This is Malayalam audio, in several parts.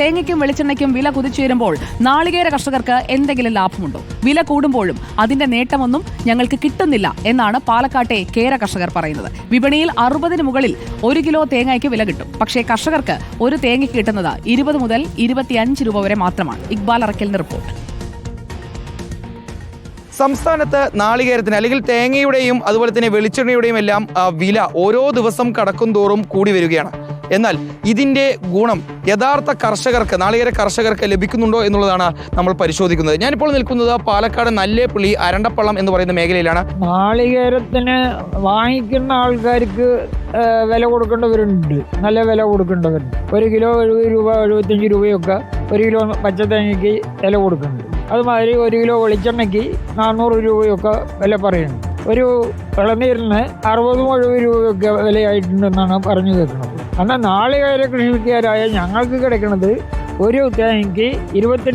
തേങ്ങയ്ക്കും വെളിച്ചെണ്ണയ്ക്കും വില കുതിച്ചുയരുമ്പോൾ നാളികേര കർഷകർക്ക് എന്തെങ്കിലും ലാഭമുണ്ടോ? വില കൂടുമ്പോഴും അതിന്റെ നേട്ടമൊന്നും ഞങ്ങൾക്ക് കിട്ടുന്നില്ല എന്നാണ് പാലക്കാട്ടെ കേര കർഷകർ പറയുന്നത്. വിപണിയിൽ അറുപതിന് മുകളിൽ ഒരു കിലോ തേങ്ങയ്ക്ക് വില കിട്ടും. പക്ഷേ കർഷകർക്ക് ഒരു തേങ്ങയ്ക്ക് കിട്ടുന്നത് ഇരുപത് മുതൽ ഇരുപത്തിയഞ്ച് രൂപ വരെ മാത്രമാണ്. ഇക്ബാൽ അറക്കലിന്റെ റിപ്പോർട്ട്. സംസ്ഥാനത്ത് നാളികേരത്തിന് അല്ലെങ്കിൽ തേങ്ങയുടെയും അതുപോലെ തന്നെ വെളിച്ചെണ്ണയുടെയും എല്ലാം വില ഓരോ ദിവസം കടക്കും തോറും കൂടി വരികയാണ്. എന്നാൽ ഇതിന്റെ ഗുണം യഥാർത്ഥ കർഷകർക്ക് നാളികേര കർഷകർക്ക് ലഭിക്കുന്നുണ്ടോ എന്നുള്ളതാണ് നമ്മൾ പരിശോധിക്കുന്നത്. ഞാനിപ്പോൾ നിൽക്കുന്നത് പാലക്കാട് നല്ലേപ്പള്ളി അരണ്ടപ്പള്ളം എന്ന് പറയുന്ന മേഖലയിലാണ്. നാളികേരത്തിന് വാങ്ങിക്കുന്ന ആൾക്കാർക്ക് വില കൊടുക്കേണ്ടവരുണ്ട്. നല്ല വില കൊടുക്കേണ്ടവരുണ്ട് ഒരു കിലോ എഴുപത് രൂപ എഴുപത്തഞ്ച് രൂപയൊക്കെ ഒരു കിലോ പച്ചത്തേങ്ങയ്ക്ക് വില കൊടുക്കുന്നുണ്ട്. അതുമാതിരി ഒരു കിലോ വെളിച്ചെണ്ണയ്ക്ക് നാനൂറ് രൂപയൊക്കെ വില പറയുന്നുണ്ട്. ഒരു ഇളനീരിന് അറുപതും എഴുപത് രൂപയൊക്കെ വിലയായിട്ടുണ്ടെന്നാണ് പറഞ്ഞു കേൾക്കുന്നത്. എന്നാൽ നാളികേര കൃഷിക്കാരായ ഞങ്ങൾക്ക് കിടക്കുന്നത് ഒരു തേങ്ങയ്ക്ക് ഇരുപത്തി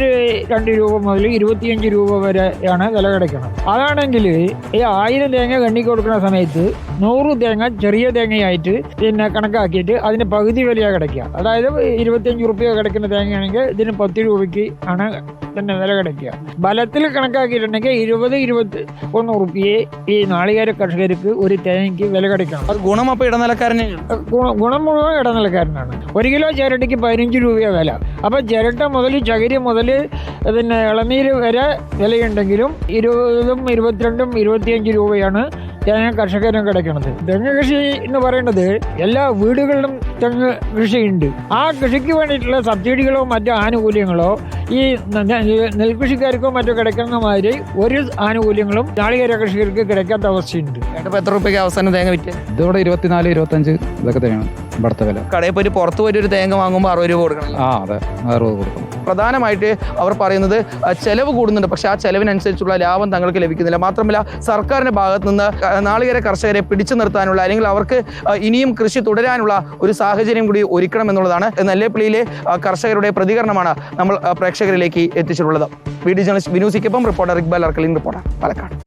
രണ്ട് രൂപ മുതൽ ഇരുപത്തിയഞ്ച് രൂപ വരെയാണ് വില കിടക്കുന്നത്. അതാണെങ്കിൽ ഈ ആയിരം തേങ്ങ കണ്ണി കൊടുക്കുന്ന സമയത്ത് നൂറ് തേങ്ങ ചെറിയ തേങ്ങയായിട്ട് പിന്നെ കണക്കാക്കിയിട്ട് അതിന് പകുതി വിലയാണ് കിടക്കുക. അതായത് ഇരുപത്തിയഞ്ച് റുപ്യ കിടക്കുന്ന തേങ്ങയാണെങ്കിൽ ഇതിന് പത്ത് രൂപയ്ക്ക് ആണ് തന്നെ വില കിടക്കുക. ബലത്തിൽ കണക്കാക്കിയിട്ടുണ്ടെങ്കിൽ ഇരുപത് ഇരുപത്തി ഒന്ന് റുപ്യയെ ഈ നാളികേര കർഷകർക്ക് ഒരു തേങ്ങയ്ക്ക് വില കിടക്കണം. അത് ഗുണം അപ്പോൾ ഇടനിലക്കാരനെ ഗുണ- ഗുണം മുഴുവൻ ഇടനിലക്കാരനാണ്. ഒരു കിലോ ചേരട്ടിക്ക് പതിനഞ്ച് രൂപയാണ് വില. അപ്പോൾ ചിരട്ട മുതൽ ചകിരി മുതൽ പിന്നെ ഇളനീര് വരെ വിലയുണ്ടെങ്കിലും ഇരുപതും ഇരുപത്തിരണ്ടും ഇരുപത്തിയഞ്ച് രൂപയാണ് തേങ്ങ കർഷകരും കിടക്കുന്നത്. തെങ്ങ് കൃഷി എന്ന് പറയുന്നത് എല്ലാ വീടുകളിലും തെങ്ങ് കൃഷിയുണ്ട്. ആ കൃഷിക്ക് വേണ്ടിയിട്ടുള്ള സബ്സിഡികളോ മറ്റു ആനുകൂല്യങ്ങളോ ഈ നെൽകൃഷിക്കാർക്കോ മറ്റോ കിടക്കുന്ന മാതിരി ഒരു ആനുകൂല്യങ്ങളും നാളികേര കർഷകർക്ക് കിടക്കാത്ത അവസ്ഥയുണ്ട്. ഇപ്പോൾ എത്ര രൂപയ്ക്ക് അവസാനം തേങ്ങ വിറ്റ്? ഇതോടെ ഇരുപത്തിനാല് ഇരുപത്തഞ്ച് ഇതൊക്കെ തന്നെയാണ്. ഇവിടുത്തെ വില. കടയിൽ പോയിട്ട് പുറത്ത് പോയിട്ട് ഒരു തേങ്ങ വാങ്ങുമ്പോൾ അറുപത് രൂപ കൊടുക്കണം. ആ അതെ. അറുപത് കൊടുക്കണം. പ്രധാനമായിട്ട് അവർ പറയുന്നത് ചെലവ് കൂടുന്നുണ്ട്. പക്ഷേ ആ ചെലവിനനുസരിച്ചുള്ള ലാഭം തങ്ങൾക്ക് ലഭിക്കുന്നില്ല. മാത്രമല്ല സർക്കാരിന്റെ ഭാഗത്ത് നിന്ന് നാളികേര കർഷകരെ പിടിച്ചു നിർത്താനുള്ള അല്ലെങ്കിൽ അവർക്ക് ഇനിയും കൃഷി തുടരാനുള്ള ഒരു സാഹചര്യം കൂടി ഒരുക്കണം എന്നുള്ളതാണ്. നെല്ലേപ്പള്ളിയിലെ കർഷകരുടെ പ്രതികരണമാണ് നമ്മൾ പ്രേക്ഷകരിലേക്ക് എത്തിച്ചിട്ടുള്ളത്. വീഡിയോ ജേണലിസ്റ്റ് വിനൂസിക്കൊപ്പം റിപ്പോർട്ടർ ഇക്ബാൽ അർക്കലിൻ റിപ്പോർട്ടർ പാലക്കാട്.